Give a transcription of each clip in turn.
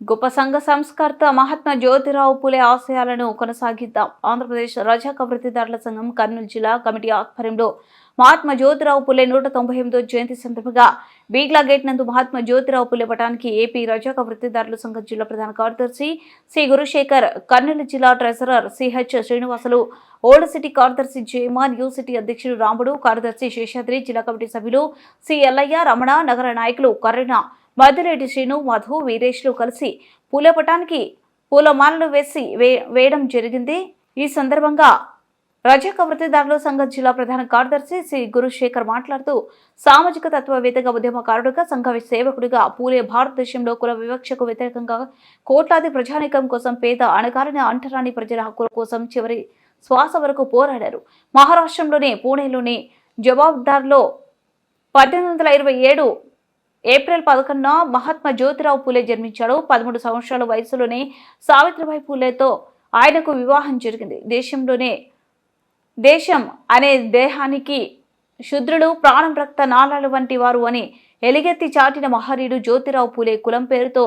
గొప్ప సంఘ సంస్కర్త మహాత్మా జ్యోతిరావు పులే ఆశయాలను కొనసాగిద్దాం. ఆంధ్రప్రదేశ్ రజాక వృత్తిదారుల సంఘం కర్నూలు జిల్లా కమిటీ ఆధ్వర్యంలో మహాత్మా జ్యోతిరావు పులే నూట తొంభై ఎనిమిదో జయంతి సందర్భంగా బీగ్లా గేట్ నందు మహాత్మా జ్యోతిరావు పులే పటానికి ఏపీ రజాక వృత్తిదారుల సంఘం జిల్లా ప్రధాన కార్యదర్శి సి. గురుశేఖర్ కర్నూలు జిల్లా treasurer CH Srinivasulu old city కార్యదర్శి జయమాన్ యూ సిటీ అధ్యక్షుడు రాముడు కార్యదర్శి శేషాద్రి జిల్లా కమిటీ సభ్యులు సి. ఎల్లయ్య రమణ నగర నాయకులు కరోనా మద్దిరెడ్డి శ్రీను మధు వీరేష్లు కలిసి పూలపటానికి పూలమాలలు వేసి వే- వేయడం జరిగింది. ఈ సందర్భంగా రజక వృత్తిదారుల సంఘ జిల్లా ప్రధాన కార్యదర్శి శ్రీ గురుశేఖర్ మాట్లాడుతూ సామాజిక తత్వవేత్తగా ఉద్యమకారుడిగా సంఘ సేవకుడిగా పూలే భారతదేశంలో కుల వివక్షకు వ్యతిరేకంగా కోట్లాది ప్రజానీకం కోసం పేద అణగారిన అంటరాని ప్రజల హక్కుల కోసం చివరి శ్వాస వరకు పోరాడారు. మహారాష్ట్రంలోని పూణేలోని జవాబ్దార్లో పద్దెనిమిది వందల ఇరవై ఏడు ఏప్రిల్ పదకొండున మహాత్మా జ్యోతిరావు పూలే జన్మించాడు. పదమూడు సంవత్సరాల వయసులోనే సావిత్రిబాయి పూలేతో ఆయనకు వివాహం జరిగింది. దేశంలోనే దేశం అనే దేహానికి శుద్రుడు ప్రాణం రక్త నాళాలు వంటి వారు అని ఎలిగెత్తి చాటిన మహనీయుడు జ్యోతిరావు పూలే కులం పేరుతో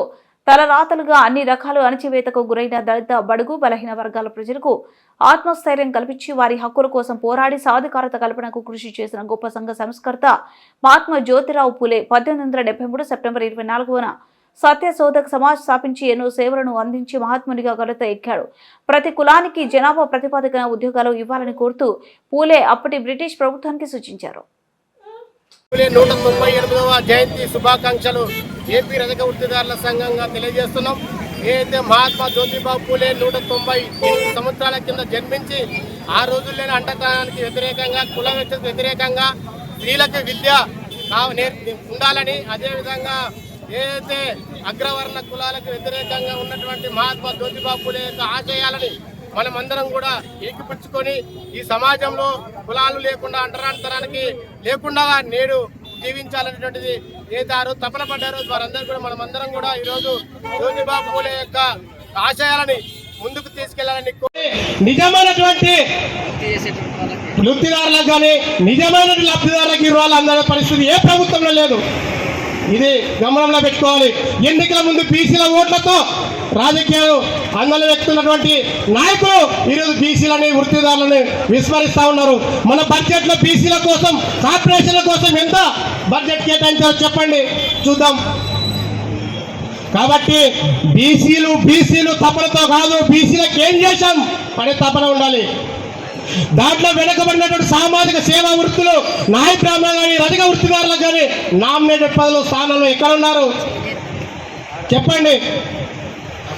తలరాతలుగా అన్ని రకాల అణచివేతకు గురైన దళిత బడుగు బలహీన వర్గాల ప్రజలకు ఆత్మస్థైర్యం కల్పించి వారి హక్కుల కోసం పోరాడి సాధికారత కల్పనకు కృషి చేసిన గొప్ప సంఘ సంస్కర్త మహాత్మా జ్యోతిరావు పూలే పద్దెనిమిది వందల డెబ్బై మూడు సెప్టెంబర్ ఇరవై నాలుగున సత్యశోధక్ సమాజ్ స్థాపించి ఎన్నో సేవలను అందించి మహాత్మునిగా ఘనత ఎక్కాడు. ప్రతి కులానికి జనాభా ప్రతిపాదికన ఉద్యోగాలు ఇవ్వాలని కోరుతూ పూలే అప్పటి బ్రిటిష్ ప్రభుత్వానికి సూచించారు. నూట తొంభై ఎనిమిదవ జయంతి శుభాకాంక్షలు ఏపీ రజక వృత్తిదారుల సంఘంగా తెలియజేస్తున్నాం. ఏదైతే మహాత్మా జ్యోతిబాబు పూలే నూట తొంభై సంవత్సరాల కింద జన్మించి ఆ రోజుల్లోనే అంటతనానికి వ్యతిరేకంగా కుల వ్యక్తికి వ్యతిరేకంగా స్త్రీలకు విద్య నేర్- ఉండాలని అదేవిధంగా ఏదైతే అగ్రవర్ణ కులాలకు వ్యతిరేకంగా ఉన్నటువంటి మహాత్మా జ్యోతిబాబు పూలే యొక్క ఆశయాలని మనమందరం కూడా ఏకిపుచ్చుకొని ఈ సమాజంలో కులాలు లేకుండా అంటరాంతరానికి లేకుండా నేడు జీవించాలనేటువంటిది ఏదారు తపన పడ్డారు. వారందరూ కూడా మనమందరం కూడా ఈరోజు జ్యోతిబాబు పూలే యొక్క ఆశయాలని ముందుకు తీసుకెళ్ళాలని నిజమైనటువంటి లబ్ధిదారులకు కానీ నిజమైన లబ్ధిదారులకు ఇవ్వాలి అందరి పరిస్థితి ఏ ప్రభుత్వంలో లేదు. ఇది గమనంలో పెట్టుకోవాలి. ఎన్నికల ముందు బీసీల ఓట్లతో రాజకీయాలు అందరూ వ్యక్తున్నటువంటి నాయకులు ఈరోజు బీసీలని వృత్తిదారులని విస్మరిస్తా ఉన్నారు. మన బడ్జెట్లో బీసీల కోసం కార్పొరేషన్ల కోసం ఎంత బడ్జెట్ కేటాయించారో చెప్పండి. చూద్దాం. కాబట్టి బీసీలు బీసీలు తపనతో కాదు బీసీలకు ఏం చేశాం? అనే తపన ఉండాలి. దాంట్లో వెనకబడినటువంటి సామాజిక సేవా వృత్తులు నాయ బ్రాహ్మణ కానీ రజక వృత్తిదారులకు కానీ నామినేటెడ్ పదవులు స్థానంలో ఎక్కడ ఉన్నారు? చెప్పండి.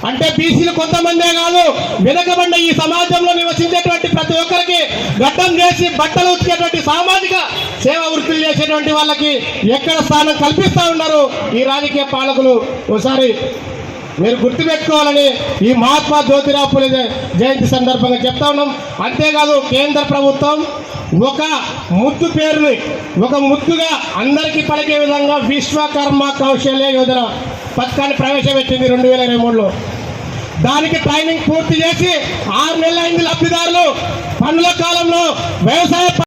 అంటే బీసీలు కొంతమందే కాదు వెనకబడిన ఈ సమాజంలో నివసించేటువంటి ప్రతి ఒక్కరికి గడ్డం చేసి బట్టలు ఉతికేటువంటి సామాజిక సేవా వృత్తులు చేసేటువంటి వాళ్ళకి ఎక్కడ స్థానం కల్పిస్తా ఉన్నారు ఈ రాజకీయ పాలకులు? ఒకసారి మీరు గుర్తుపెట్టుకోవాలని ఈ మహాత్మా జ్యోతిరావు పులే జయంతి సందర్భంగా చెప్తా ఉన్నాం. అంతేకాదు కేంద్ర ప్రభుత్వం ఒక ముద్దు పేరుని ఒక ముద్దుగా అందరికీ పలికే విధంగా విశ్వకర్మ కౌశల్య యోజన పథకాన్ని ప్రవేశపెట్టింది రెండు వేల ఇరవై మూడులో. దానికి ట్రైనింగ్ పూర్తి చేసి ఆరు నెలల అయింది లబ్ధిదారులు. పనుల కాలంలో వ్యవసాయ